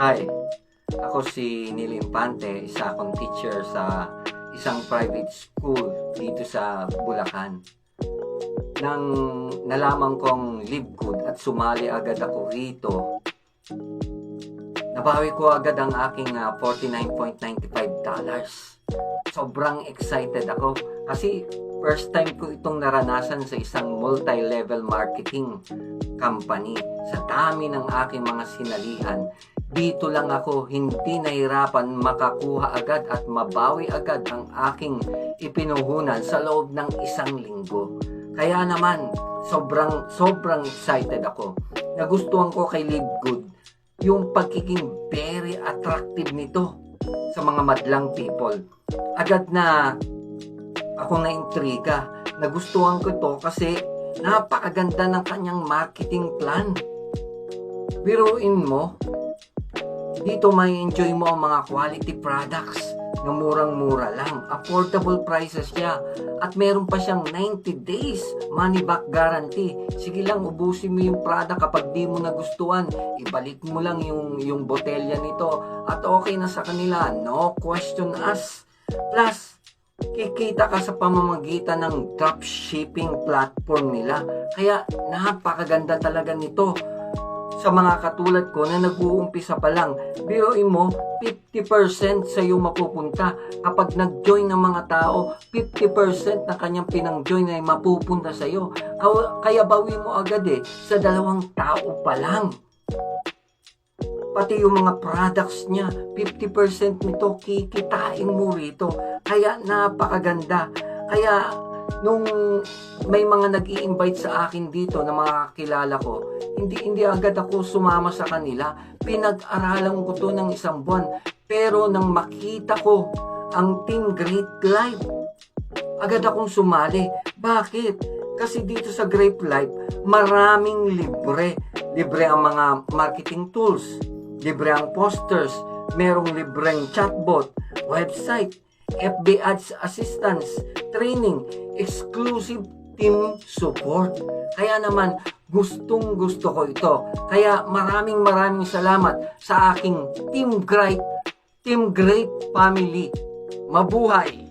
Hi, ako si Neil Infante, isa akong teacher sa isang private school dito sa Bulacan. Nang nalaman kong live good at sumali agad ako rito, nabawi ko agad ang aking ah, $49.95 dollars. Sobrang excited ako kasi first time ko itong naranasan sa isang multi-level marketing company. Sa dami ng aking mga sinalihan, dito lang ako hindi nahirapan makakuha agad at mabawi agad ang aking ipinuhunan sa loob ng isang linggo. Kaya naman, sobrang sobrang excited ako. Nagustuhan ko kay Live Good yung pagiging very attractive nito sa mga madlang people. Agad na ako na intriga. Nagustuhan ko to kasi napakaganda ng kanyang marketing plan. Biruin mo, dito may enjoy mo ang mga quality products na murang-mura lang. Affordable prices siya. At meron pa siyang 90 days money back guarantee. Sige lang, ubusin mo yung product kapag di mo nagustuhan. Ibalik mo lang yung, yung botelya nito. At okay na sa kanila. No question asked. Plus, kikita ka sa pamamagitan ng dropshipping platform nila. Kaya napakaganda talaga nito sa mga katulad ko na nag-uumpisa pa lang. Biruin mo, 50% sa iyo mapupunta. Kapag nag-join ng mga tao, 50% ng kanyang pinang-join ay mapupunta sa iyo. Kaya bawi mo agad eh, sa dalawang tao pa lang. Pati yung mga products niya, 50% nito kikitain mo rito. Kaya napakaganda. Kaya nung may mga nag invite sa akin dito na mga kakilala ko, hindi hindi agad ako sumama sa kanila. Pinag-aralan ko to ng isang buwan. Pero nang makita ko ang Team Great Life, agad akong sumali. Bakit? Kasi dito sa Grape Life, maraming libre. Libre ang mga marketing tools, libre ang posters, merong libreng chatbot, website, FB Ads Assistance, training, exclusive team support. Kaya naman, gustong gusto ko ito. Kaya maraming maraming salamat sa aking Team Great, Team Great Family. Mabuhay!